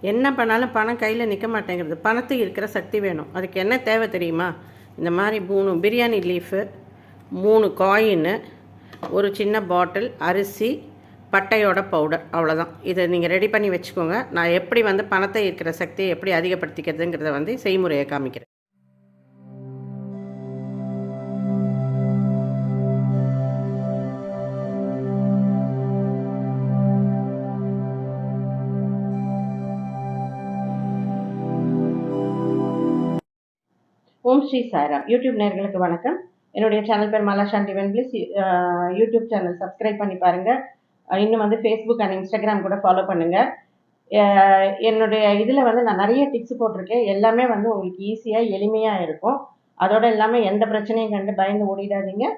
என்ன பண்ணாலும் பணம் கையில் நிற்க மாட்டேங்கிறது. பணத்துக்கு இருக்கிற சக்தி வேணும். அதுக்கு என்ன தேவை தெரியுமா? இந்த மாதிரி மூணு பிரியாணி லீஃபு மூணு காயின்னு ஒரு சின்ன பாட்டில் அரிசி பட்டையோட பவுடர். அவ்வளோதான் இதை நீங்கள் ரெடி பண்ணி வச்சுக்கோங்க. நான் எப்படி வந்து பணத்தை இருக்கிற சக்தியை எப்படி அதிகப்படுத்திக்கிறதுங்கிறத வந்து செய்முறையை காமிக்கிறேன். ஓம் ஸ்ரீ சாய்ராம். யூடியூப் நேர்களுக்கு வணக்கம். என்னுடைய சேனல் பேர் மாலா சாந்தி வென் ப்ளீஸ் யூடியூப் சேனல் சப்ஸ்கிரைப் பண்ணி பாருங்கள் இன்னும் வந்து ஃபேஸ்புக் அண்ட் இன்ஸ்டாகிராம் கூட ஃபாலோ பண்ணுங்கள் என்னுடைய இதில் வந்து நான் நிறைய டிப்ஸ் போட்டிருக்கேன். எல்லாமே வந்து உங்களுக்கு ஈஸியாக எளிமையாக இருக்கும். அதோட இல்லாமல் எந்த பிரச்சனையும் கண்டு பயந்து ஓடிடாதீங்க.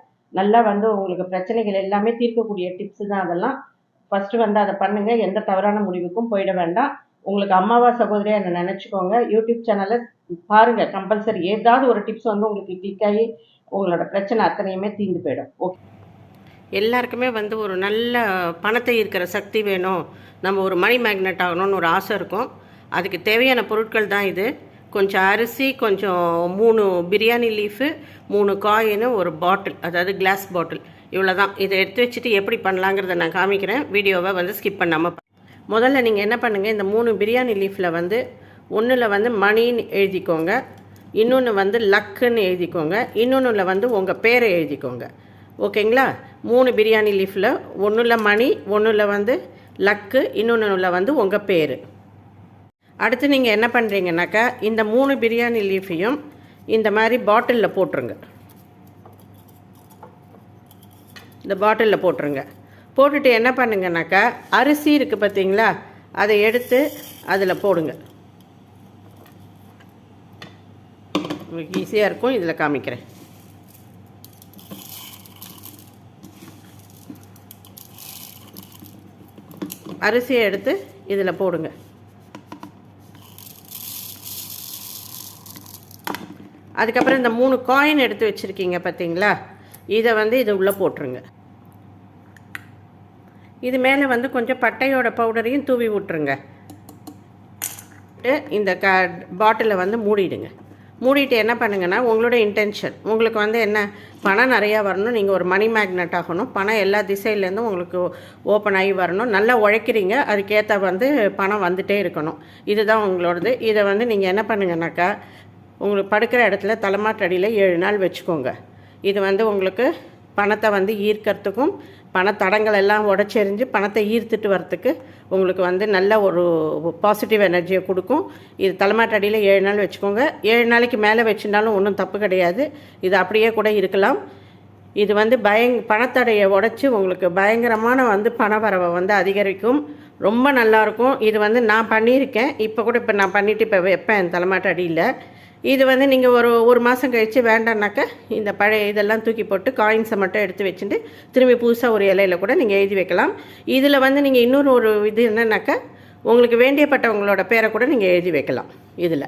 நல்லா வந்து உங்களுக்கு பிரச்சனைகள் எல்லாமே தீர்க்கக்கூடிய டிப்ஸ் தான் அதெல்லாம். ஃபஸ்ட்டு வந்து அதை பண்ணுங்கள் எந்த தவறான முடிவுக்கும் போயிட வேண்டாம். உங்களுக்கு அம்மாவா சகோதரியாக என்ன நினச்சிக்கோங்க. யூடியூப் சேனலை பாருங்கள் கம்பல்சரி ஏதாவது ஒரு டிப்ஸ் வந்து உங்களுக்கு கிளிக் ஆகி உங்களோட பிரச்சனை அத்தனையுமே தீர்ந்து போயிடும். ஓகே எல்லாருக்குமே வந்து ஒரு நல்ல பணத்தை இருக்கிற சக்தி வேணும். நம்ம ஒரு மணி மேக்னெட் ஆகணும்னு ஒரு ஆசை இருக்கும். அதுக்கு தேவையான பொருட்கள் தான் இது. கொஞ்சம் அரிசி கொஞ்சம் மூணு பிரியாணி லீஃபு மூணு காயின் ஒரு பாட்டில் அதாவது கிளாஸ் பாட்டில் இவ்வளோ தான் இதை எடுத்து வச்சுட்டு எப்படி பண்ணலாங்கிறத நான் காமிக்கிறேன். வீடியோவை வந்து ஸ்கிப் பண்ணாமல் முதல்ல நீங்கள் என்ன பண்ணுங்கள் இந்த மூணு பிரியாணி லீஃபில் வந்து ஒன்றில் வந்து மணின்னு எழுதிக்கோங்க. இன்னொன்று வந்து லக்குன்னு எழுதிக்கோங்க. இன்னொன்றில் வந்து உங்கள் பேரை எழுதிக்கோங்க. ஓகேங்களா? மூணு பிரியாணி லீஃபில் ஒன்றில் மணி ஒன்றில் வந்து லக்கு இன்னொன்றில் வந்து உங்கள் பேர். அடுத்து நீங்கள் என்ன பண்ணுறீங்கனாக்கா இந்த மூணு பிரியாணி லீஃபையும் இந்த மாதிரி பாட்டிலில் போட்டுருங்க. இந்த பாட்டிலில் போட்டுருங்க. போட்டுட்டு என்ன பண்ணுங்கனாக்கா அரிசி இருக்குது பார்த்தீங்களா அதை எடுத்து அதில் போடுங்க. உங்களுக்கு ஈஸியாக இருக்கும். இதில் காமிக்கிறேன். அரிசியை எடுத்து இதில் போடுங்க. அதுக்கப்புறம் இந்த மூணு காயின் எடுத்து வச்சுருக்கீங்க பார்த்தீங்களா இதை வந்து இது உள்ளே போட்டுருங்க. இது மேலே வந்து கொஞ்சம் பட்டையோட பவுடரையும் தூவி விட்டுருங்க. இந்த க பாட்டிலை வந்து மூடிடுங்க. மூடிட்டு என்ன பண்ணுங்கன்னா உங்களோட இன்டென்ஷன் உங்களுக்கு வந்து என்ன பணம் நிறையா வரணும் நீங்கள் ஒரு மணி மேக்னெட் ஆகணும். பணம் எல்லா திசையிலேருந்தும் உங்களுக்கு ஓப்பன் ஆகி வரணும். நல்லா உழைக்கிறீங்க அதுக்கேற்ற வந்து பணம் வந்துகிட்டே இருக்கணும். இதுதான் உங்களோடது. இதை வந்து நீங்கள் என்ன பண்ணுங்கனாக்கா உங்களுக்கு படுக்கிற இடத்துல தலைமாட்டடியில் ஏழு நாள் வச்சுக்கோங்க. இது வந்து உங்களுக்கு பணத்தை வந்து ஈர்க்கறதுக்கும் பணத்தடங்கள் எல்லாம் உடச்செறிஞ்சு பணத்தை ஈர்த்துட்டு வரத்துக்கு உங்களுக்கு வந்து நல்ல ஒரு பாசிட்டிவ் எனர்ஜியை கொடுக்கும். இது தலைமாட்டடியில் ஏழு நாள் வச்சுக்கோங்க. ஏழு நாளைக்கு மேலே வச்சுருந்தாலும் ஒன்றும் தப்பு கிடையாது. இது அப்படியே கூட இருக்கலாம். இது வந்து பயங் பணத்தடையை உடச்சி உங்களுக்கு பயங்கரமான வந்து பண வரவை வந்து அதிகரிக்கும். ரொம்ப நல்லாயிருக்கும் இது வந்து நான் பண்ணியிருக்கேன். இப்போ கூட இப்போ நான் பண்ணிவிட்டு இப்போ வைப்பேன் தலைமாட்டு அடியில். இது வந்து நீங்கள் ஒரு ஒரு மாதம் கழித்து வேண்டாம்னாக்கா இந்த பழைய இதெல்லாம் தூக்கி போட்டு காயின்ஸை மட்டும் எடுத்து வச்சுட்டு திரும்பி புதுசாக ஒரு இலையில கூட நீங்கள் எழுதி வைக்கலாம். இதில் வந்து நீங்கள் இன்னொரு ஒரு இது என்னன்னாக்கா உங்களுக்கு வேண்டியப்பட்டவங்களோட பேரை கூட நீங்கள் எழுதி வைக்கலாம் இதில்.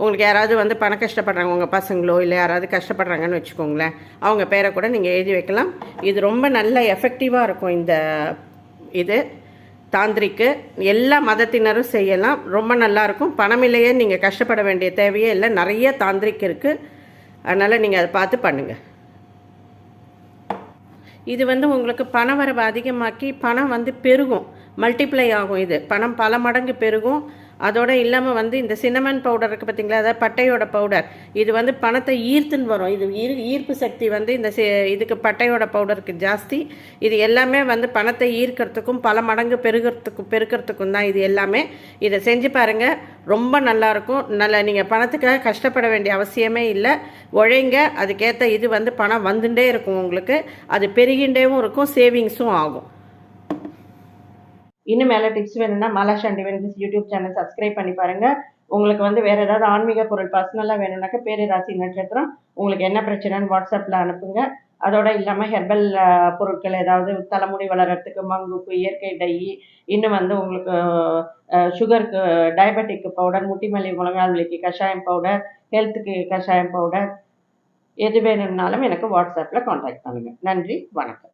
உங்களுக்கு யாராவது வந்து பண கஷ்டப்படுறாங்க உங்கள் பசங்களோ இல்லை யாராவது கஷ்டப்படுறாங்கன்னு வச்சுக்கோங்களேன் அவங்க பேரை கூட நீங்கள் எழுதி வைக்கலாம். இது ரொம்ப நல்ல எஃபெக்டிவாக இருக்கும் இந்த இது. தாந்திரிக்கு எல்லா மதத்தினரும் செய்யலாம். ரொம்ப நல்லாயிருக்கும். பணமில்லையே நீங்கள் கஷ்டப்பட வேண்டிய தேவையே இல்லை. நிறைய தாந்திரிக் இருக்குது அதனால் நீங்கள் அதை பார்த்து பண்ணுங்கள் இது வந்து உங்களுக்கு பண வரவு அதிகமாக்கி பணம் வந்து பெருகும். மல்டிப்ளை ஆகும் இது. பணம் பல மடங்கு பெருகும். அதோடு இல்லாமல் வந்து இந்த சின்னமன் பவுடர் இருக்குது பார்த்தீங்களா அதாவது பட்டையோட பவுடர் இது வந்து பணத்தை ஈர்த்துன்னு வரும். இது ஈர் ஈர்ப்பு சக்தி வந்து இந்த இதுக்கு பட்டையோட பவுடருக்கு ஜாஸ்தி. இது எல்லாமே வந்து பணத்தை ஈர்க்கிறதுக்கும் பல மடங்கு பெருகிறதுக்கும் பெருக்கிறதுக்கும் தான் இது எல்லாமே. இதை செஞ்சு பாருங்கள் ரொம்ப நல்லாயிருக்கும் நல்ல நீங்கள் பணத்துக்காக கஷ்டப்பட வேண்டிய அவசியமே இல்லை. உழைங்க. அதுக்கேற்ற இது வந்து பணம் வந்துட்டே இருக்கும் உங்களுக்கு. அது பெருகின்றேவும் இருக்கும் சேவிங்ஸும் ஆகும். இன்னும் மேலே டிப்ஸ் வேணும்னா மலாஷ் அண்ட் வென்டிஸ் யூடியூப் சேனல் சப்ஸ்கிரைப் பண்ணி பாருங்கள் உங்களுக்கு வந்து வேறு ஏதாவது ஆன்மீக பொருள் பர்சனலாக வேணும்னாக்கா பேரு ராசி நட்சத்திரம். உங்களுக்கு என்ன பிரச்சனைன்னு வாட்ஸ்அப்பில் அனுப்புங்க. அதோட இல்லாமல் ஹெர்பல் பொருட்கள் ஏதாவது தலைமுடி வளர்கிறதுக்கு மங்குக்கு இயற்கை டை இன்னும் வந்து உங்களுக்கு சுகருக்கு டயபெட்டிக் பவுடர் முட்டிமல்லி முழங்கால் வலிக்கு கஷாயம் பவுடர் ஹெல்த்துக்கு கஷாயம் பவுடர் எது வேணும்னாலும் எனக்கு வாட்ஸ்அப்பில் காண்டாக்ட் பண்ணுங்கள் நன்றி வணக்கம்.